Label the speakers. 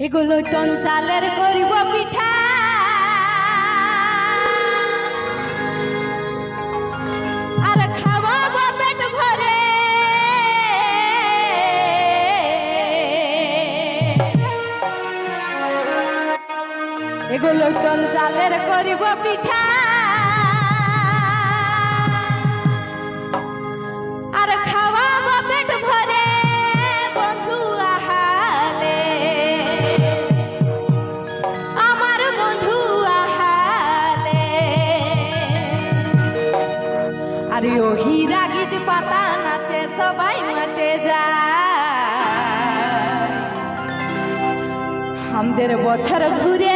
Speaker 1: এগুলো তন চালের করিব পিঠা। এগুলো তন চালের করিব পিঠা। ও হীরা গীত পাতা নাচে সবাই মাতে যা আমাদের বছর ঘুরে